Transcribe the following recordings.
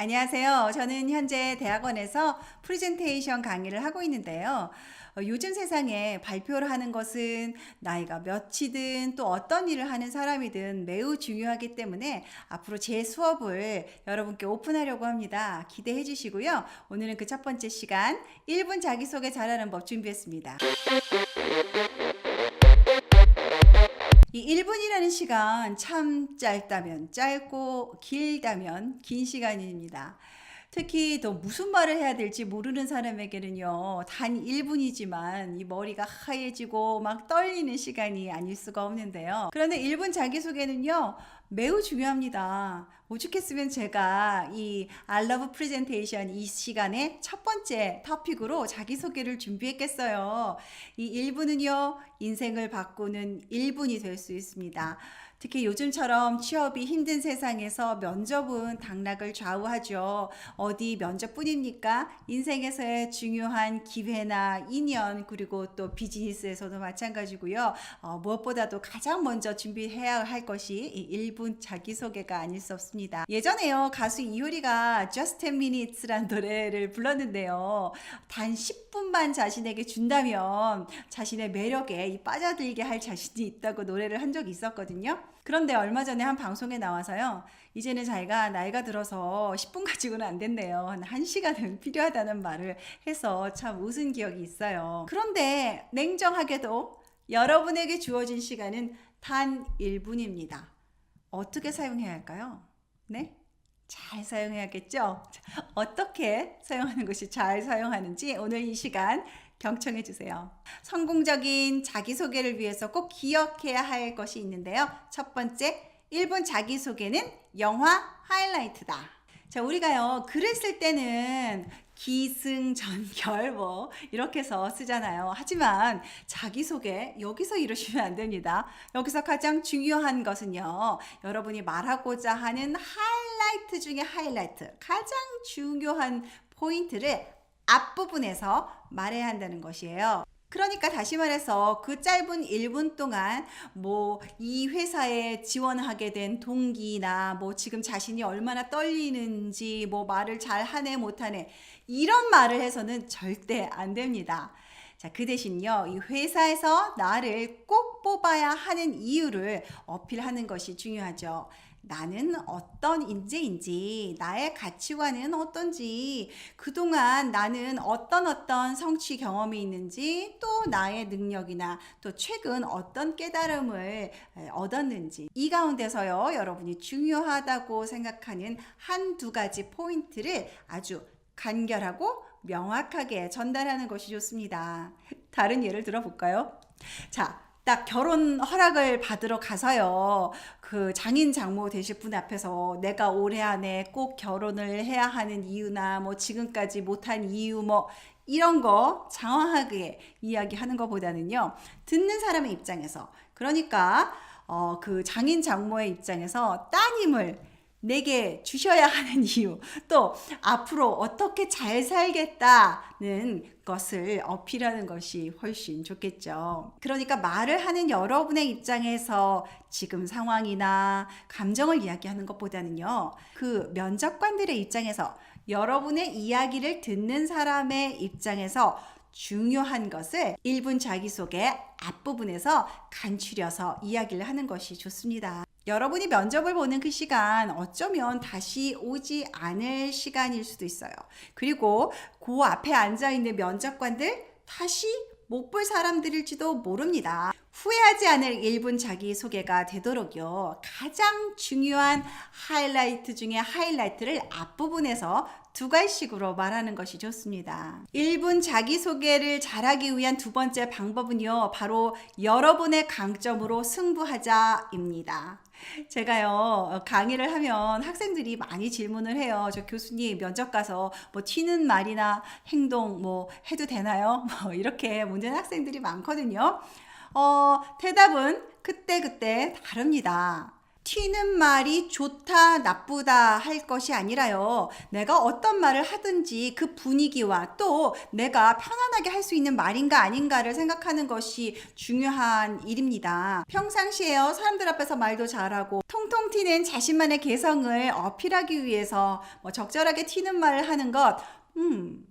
안녕하세요. 저는 현재 대학원에서 프레젠테이션 강의를 하고 있는데요. 어, 요즘 세상에 발표를 하는 것은 나이가 몇이든 또 어떤 일을 하는 사람이든 매우 중요하기 때문에 앞으로 제 수업을 여러분께 오픈하려고 합니다. 기대해 주시고요. 오늘은 그 첫 번째 시간 1분 자기소개 잘하는 법 준비했습니다. 이 1분이라는 시간 참 짧다면 짧고 길다면 긴 시간입니다. 특히 또 무슨 말을 해야 될지 모르는 사람에게는요, 단 1분이지만 이 머리가 하얘지고 막 떨리는 시간이 아닐 수가 없는데요. 그런데 1분 자기소개는요, 매우 중요합니다. 오죽했으면 제가 이 love presentation 이 시간에 첫 번째 토픽으로 자기소개를 준비했겠어요. 이 1분은요, 인생을 바꾸는 1분이 될 수 있습니다. 특히 요즘처럼 취업이 힘든 세상에서 면접은 당락을 좌우하죠. 어디 면접뿐입니까? 인생에서의 중요한 기회나 인연 그리고 또 비즈니스에서도 마찬가지고요. 어, 무엇보다도 가장 먼저 준비해야 할 것이 이 1분 자기소개가 아닐 수 없습니다. 예전에요 가수 이효리가 Just 10 Minutes라는 노래를 불렀는데요. 단 10분만 자신에게 준다면 자신의 매력에 이 빠져들게 할 자신이 있다고 노래를 한 적이 있었거든요. 그런데 얼마 전에 한 방송에 나와서요. 이제는 자기가 나이가 들어서 10분 가지고는 안 된대요. 한 1시간은 필요하다는 말을 해서 참 웃은 기억이 있어요. 그런데 냉정하게도 여러분에게 주어진 시간은 단 1분입니다. 어떻게 사용해야 할까요? 네? 잘 사용해야겠죠? 어떻게 사용하는 것이 잘 사용하는지 오늘 이 시간 경청해 주세요. 성공적인 자기소개를 위해서 꼭 기억해야 할 것이 있는데요. 첫 번째, 1분 자기소개는 영화 하이라이트다. 자, 우리가요, 글을 쓸 때는 기승전결 뭐 이렇게 해서 쓰잖아요. 하지만 자기소개 여기서 이러시면 안 됩니다. 여기서 가장 중요한 것은요. 여러분이 말하고자 하는 하이라이트 중에 하이라이트 가장 중요한 포인트를 앞부분에서 말해야 한다는 것이에요. 그러니까 다시 말해서 그 짧은 1분 동안 뭐 이 회사에 지원하게 된 동기나 뭐 지금 자신이 얼마나 떨리는지 뭐 말을 잘 하네 못하네 이런 말을 해서는 절대 안 됩니다. 자, 그 대신요, 이 회사에서 나를 꼭 뽑아야 하는 이유를 어필하는 것이 중요하죠. 나는 어떤 인재인지, 나의 가치관은 어떤지, 그동안 나는 어떤 어떤 성취 경험이 있는지, 또 나의 능력이나 또 최근 어떤 깨달음을 얻었는지, 이 가운데서요, 여러분이 중요하다고 생각하는 한 두 가지 포인트를 아주 간결하고 명확하게 전달하는 것이 좋습니다. 다른 예를 들어볼까요? 자, 딱 결혼 허락을 받으러 가서요. 그 장인 장모 되실 분 앞에서 내가 올해 안에 꼭 결혼을 해야 하는 이유나 뭐 지금까지 못한 이유 뭐 이런 거 장황하게 이야기하는 것보다는요. 듣는 사람의 입장에서 그러니까 어, 그 장인 장모의 입장에서 따님을 내게 주셔야 하는 이유, 또 앞으로 어떻게 잘 살겠다는 것을 어필하는 것이 훨씬 좋겠죠. 그러니까 말을 하는 여러분의 입장에서 지금 상황이나 감정을 이야기하는 것보다는요, 그 면접관들의 입장에서 여러분의 이야기를 듣는 사람의 입장에서 중요한 것을 1분 자기소개 앞부분에서 간추려서 이야기를 하는 것이 좋습니다. 여러분이 면접을 보는 그 시간 어쩌면 다시 오지 않을 시간일 수도 있어요. 그리고 그 앞에 앉아 있는 면접관들 다시 못 볼 사람들일지도 모릅니다. 후회하지 않을 1분 자기소개가 되도록요. 가장 중요한 하이라이트 중에 하이라이트를 앞부분에서 두 갈씩으로 말하는 것이 좋습니다. 1분 자기소개를 잘하기 위한 두 번째 방법은요. 바로 여러분의 강점으로 승부하자입니다. 제가요 강의를 하면 학생들이 많이 질문을 해요. 저 교수님 면접 가서 뭐 튀는 말이나 행동 뭐 해도 되나요? 뭐 이렇게 문제는 학생들이 많거든요. 어, 대답은 그때 그때 다릅니다. 튀는 말이 좋다, 나쁘다 할 것이 아니라요. 내가 어떤 말을 하든지 그 분위기와 또 내가 편안하게 할 수 있는 말인가 아닌가를 생각하는 것이 중요한 일입니다. 평상시에요. 사람들 앞에서 말도 잘하고 통통 튀는 자신만의 개성을 어필하기 위해서 뭐 적절하게 튀는 말을 하는 것, 음,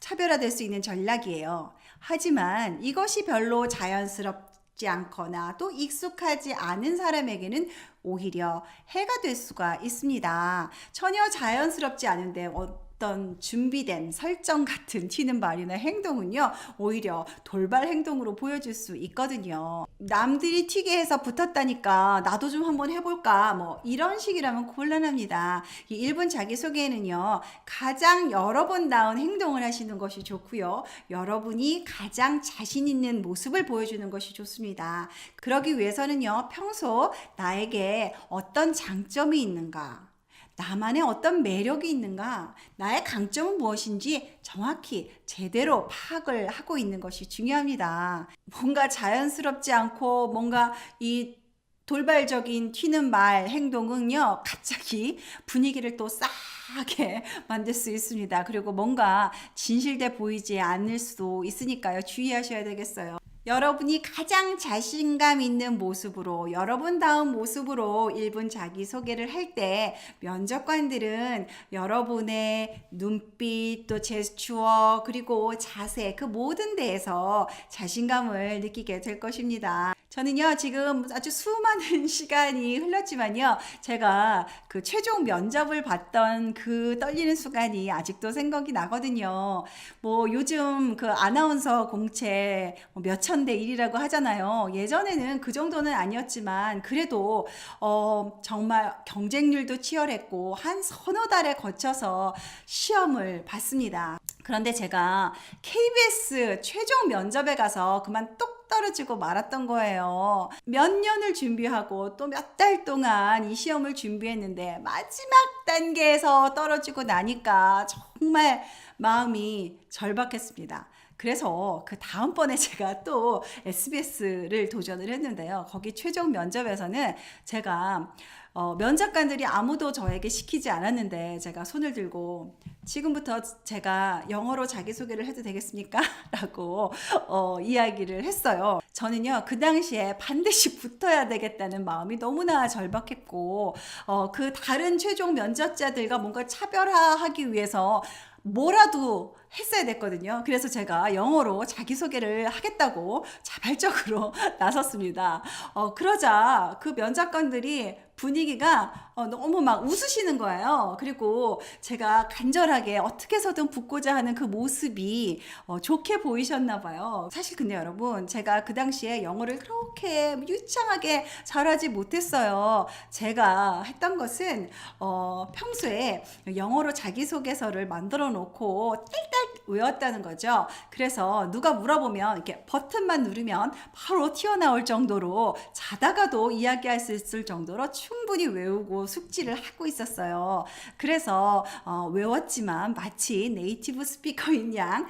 차별화될 수 있는 전략이에요. 하지만 이것이 별로 자연스럽지 않거나 또 익숙하지 않은 사람에게는 오히려 해가 될 수가 있습니다. 전혀 자연스럽지 않은데 어 떤 준비된 설정 같은 튀는 말이나 행동은요, 오히려 돌발 행동으로 보여줄 수 있거든요. 남들이 튀게 해서 붙었다니까 나도 좀 한번 해볼까, 뭐 이런 식이라면 곤란합니다. 이 1분 자기소개에는요, 가장 여러 번 나온 행동을 하시는 것이 좋고요. 여러분이 가장 자신 있는 모습을 보여주는 것이 좋습니다. 그러기 위해서는요, 평소 나에게 어떤 장점이 있는가, 나만의 어떤 매력이 있는가, 나의 강점은 무엇인지 정확히 제대로 파악을 하고 있는 것이 중요합니다. 뭔가 자연스럽지 않고 뭔가 이 돌발적인 튀는 말 행동은요 갑자기 분위기를 또 싸하게 만들 수 있습니다. 그리고 뭔가 진실돼 보이지 않을 수도 있으니까요 주의하셔야 되겠어요. 여러분이 가장 자신감 있는 모습으로 여러분다운 모습으로 1분 자기소개를 할 때 면접관들은 여러분의 눈빛 또 제스처 그리고 자세 그 모든 데에서 자신감을 느끼게 될 것입니다. 저는요 지금 아주 수많은 시간이 흘렀지만요 제가 그 최종 면접을 봤던 그 떨리는 순간이 아직도 생각이 나거든요. 뭐 요즘 그 아나운서 공채 뭐 몇천 대 1이라고 하잖아요. 예전에는 그 정도는 아니었지만 그래도 어 정말 경쟁률도 치열했고 한 서너 달에 거쳐서 시험을 봤습니다. 그런데 제가 KBS 최종 면접에 가서 그만 똑 떨어지고 말았던 거예요. 몇 년을 준비하고 또 몇 달 동안 이 시험을 준비했는데 마지막 단계에서 떨어지고 나니까 정말 마음이 절박했습니다. 그래서 그 다음번에 제가 또 SBS를 도전을 했는데요. 거기 최종 면접에서는 제가 어, 면접관들이 아무도 저에게 시키지 않았는데 제가 손을 들고 지금부터 제가 영어로 자기소개를 해도 되겠습니까? 라고 어, 이야기를 했어요. 저는요, 그 당시에 반드시 붙어야 되겠다는 마음이 너무나 절박했고, 어, 그 다른 최종 면접자들과 뭔가 차별화하기 위해서 뭐라도 했어야 됐거든요. 그래서 제가 영어로 자기소개를 하겠다고 자발적으로 나섰습니다. 어, 그러자 그 면접관들이 분위기가 어, 너무 막 웃으시는 거예요. 그리고 제가 간절하게 어떻게 해서든 붙고자 하는 그 모습이 어, 좋게 보이셨나 봐요. 사실 근데 여러분, 제가 그 당시에 영어를 그렇게 유창하게 잘하지 못했어요. 제가 했던 것은 어, 평소에 영어로 자기소개서를 만들어 놓고 딸딸 외웠다는 거죠. 그래서 누가 물어보면 이렇게 버튼만 누르면 바로 튀어나올 정도로 자다가도 이야기할 수 있을 정도로 충분히 외우고 숙지를 하고 있었어요. 그래서 어, 외웠지만 마치 네이티브 스피커인 양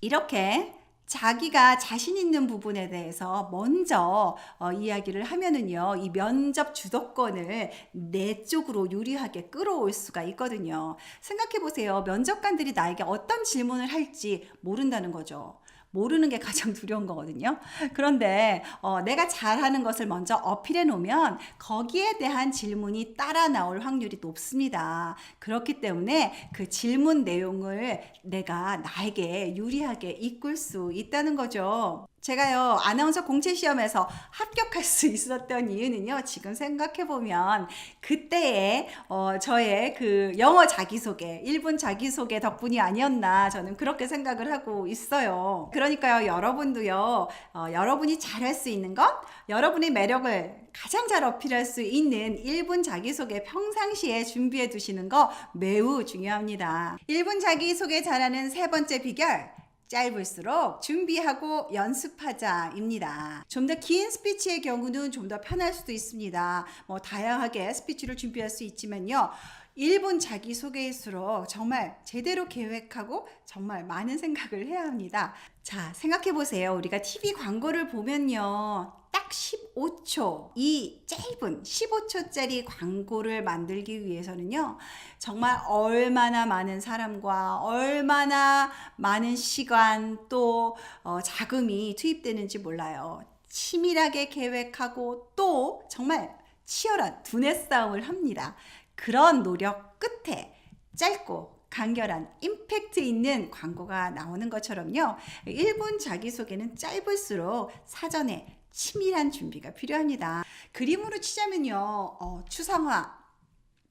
이렇게 자기가 자신 있는 부분에 대해서 먼저 어, 이야기를 하면은요, 이 면접 주도권을 내 쪽으로 유리하게 끌어올 수가 있거든요. 생각해 보세요. 면접관들이 나에게 어떤 질문을 할지 모른다는 거죠. 모르는 게 가장 두려운 거거든요. 그런데 어, 내가 잘하는 것을 먼저 어필해 놓으면 거기에 대한 질문이 따라 나올 확률이 높습니다. 그렇기 때문에 그 질문 내용을 내가 나에게 유리하게 이끌 수 있다는 거죠. 제가요, 아나운서 공채 시험에서 합격할 수 있었던 이유는요, 지금 생각해 보면, 그때의, 어, 저의 그 영어 자기소개, 1분 자기소개 덕분이 아니었나, 저는 그렇게 생각을 하고 있어요. 그러니까요, 여러분도요, 어, 여러분이 잘할 수 있는 것, 여러분의 매력을 가장 잘 어필할 수 있는 1분 자기소개 평상시에 준비해 두시는 거 매우 중요합니다. 1분 자기소개 잘하는 세 번째 비결, 짧을수록 준비하고 연습하자입니다. 좀 더 긴 스피치의 경우는 좀 더 편할 수도 있습니다. 뭐 다양하게 스피치를 준비할 수 있지만요. 1분 자기소개일수록 정말 제대로 계획하고 정말 많은 생각을 해야 합니다. 자, 생각해 보세요. 우리가 TV 광고를 보면요. 딱 15초, 이 짧은 15초짜리 광고를 만들기 위해서는요, 정말 얼마나 많은 사람과 얼마나 많은 시간 또 어, 자금이 투입되는지 몰라요. 치밀하게 계획하고 또 정말 치열한 두뇌 싸움을 합니다. 그런 노력 끝에 짧고 간결한 임팩트 있는 광고가 나오는 것처럼요. 1분 자기소개는 짧을수록 사전에 치밀한 준비가 필요합니다. 그림으로 치자면요. 어, 추상화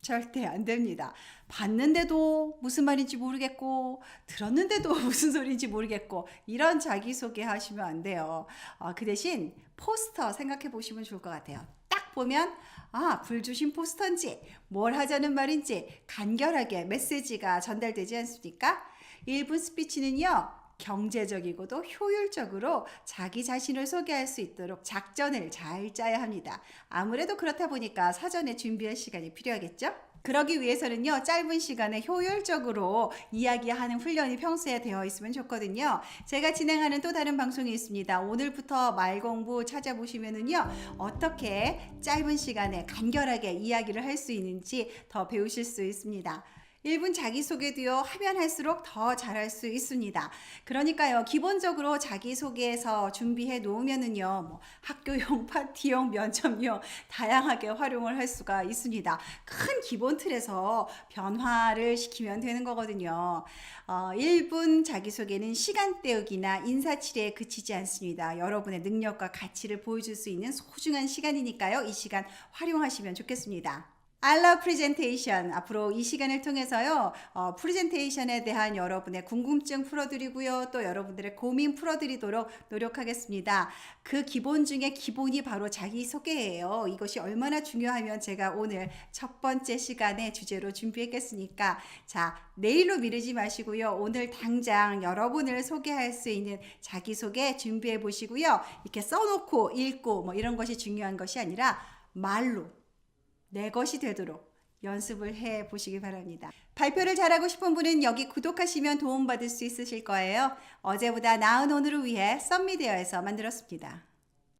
절대 안 됩니다. 봤는데도 무슨 말인지 모르겠고 들었는데도 무슨 소리인지 모르겠고 이런 자기소개 하시면 안 돼요. 어, 그 대신 포스터 생각해 보시면 좋을 것 같아요. 딱 보면 아, 불주신 포스터인지 뭘 하자는 말인지 간결하게 메시지가 전달되지 않습니까? 1분 스피치는요. 경제적이고도 효율적으로 자기 자신을 소개할 수 있도록 작전을 잘 짜야 합니다. 아무래도 그렇다 보니까 사전에 준비할 시간이 필요하겠죠? 그러기 위해서는요, 짧은 시간에 효율적으로 이야기하는 훈련이 평소에 되어 있으면 좋거든요. 제가 진행하는 또 다른 방송이 있습니다. 오늘부터 말 공부 찾아보시면은요, 어떻게 짧은 시간에 간결하게 이야기를 할 수 있는지 더 배우실 수 있습니다. 1분 자기소개도요, 하면 할수록 더 잘할 수 있습니다. 그러니까요, 기본적으로 자기소개에서 준비해 놓으면은요, 뭐 학교용, 파티용, 면접용 다양하게 활용을 할 수가 있습니다. 큰 기본 틀에서 변화를 시키면 되는 거거든요. 어, 1분 자기소개는 시간 때우기나 인사치레에 그치지 않습니다. 여러분의 능력과 가치를 보여줄 수 있는 소중한 시간이니까요, 이 시간 활용하시면 좋겠습니다. 알라 프레젠테이션. 앞으로 이 시간을 통해서요 어, 프레젠테이션에 대한 여러분의 궁금증 풀어드리고요 또 여러분들의 고민 풀어드리도록 노력하겠습니다. 그 기본 중에 기본이 바로 자기 소개예요. 이것이 얼마나 중요하면 제가 오늘 첫 번째 시간에 주제로 준비했겠습니까? 자 내일로 미루지 마시고요. 오늘 당장 여러분을 소개할 수 있는 자기 소개 준비해 보시고요. 이렇게 써놓고 읽고 뭐 이런 것이 중요한 것이 아니라 말로 내 것이 되도록 연습을 해 보시기 바랍니다. 발표를 잘하고 싶은 분은 여기 구독하시면 도움받을 수 있으실 거예요. 어제보다 나은 오늘을 위해 썸미디어에서 만들었습니다.